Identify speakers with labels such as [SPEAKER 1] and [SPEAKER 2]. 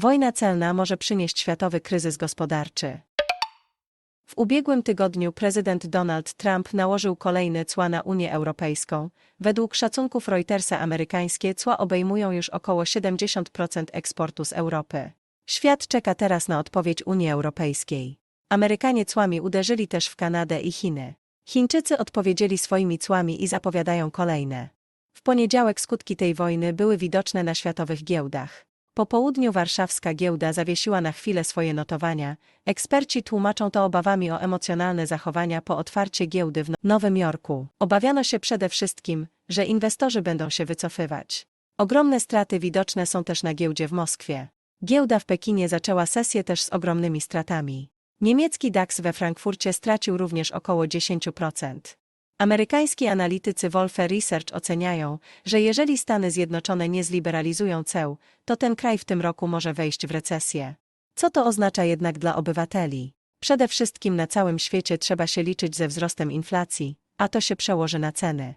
[SPEAKER 1] Wojna celna może przynieść światowy kryzys gospodarczy. W ubiegłym tygodniu prezydent Donald Trump nałożył kolejne cła na Unię Europejską. Według szacunków Reutersa amerykańskie cła obejmują już około 70% eksportu z Europy. Świat czeka teraz na odpowiedź Unii Europejskiej. Amerykanie cłami uderzyli też w Kanadę i Chiny. Chińczycy odpowiedzieli swoimi cłami i zapowiadają kolejne. W poniedziałek skutki tej wojny były widoczne na światowych giełdach. Po południu warszawska giełda zawiesiła na chwilę swoje notowania. Eksperci tłumaczą to obawami o emocjonalne zachowania po otwarcie giełdy w Nowym Jorku. Obawiano się przede wszystkim, że inwestorzy będą się wycofywać. Ogromne straty widoczne są też na giełdzie w Moskwie. Giełda w Pekinie zaczęła sesję też z ogromnymi stratami. Niemiecki DAX we Frankfurcie stracił również około 10%. Amerykański analitycy Wolfe Research oceniają, że jeżeli Stany Zjednoczone nie zliberalizują ceł, to ten kraj w tym roku może wejść w recesję. Co to oznacza jednak dla obywateli? Przede wszystkim na całym świecie trzeba się liczyć ze wzrostem inflacji, a to się przełoży na ceny.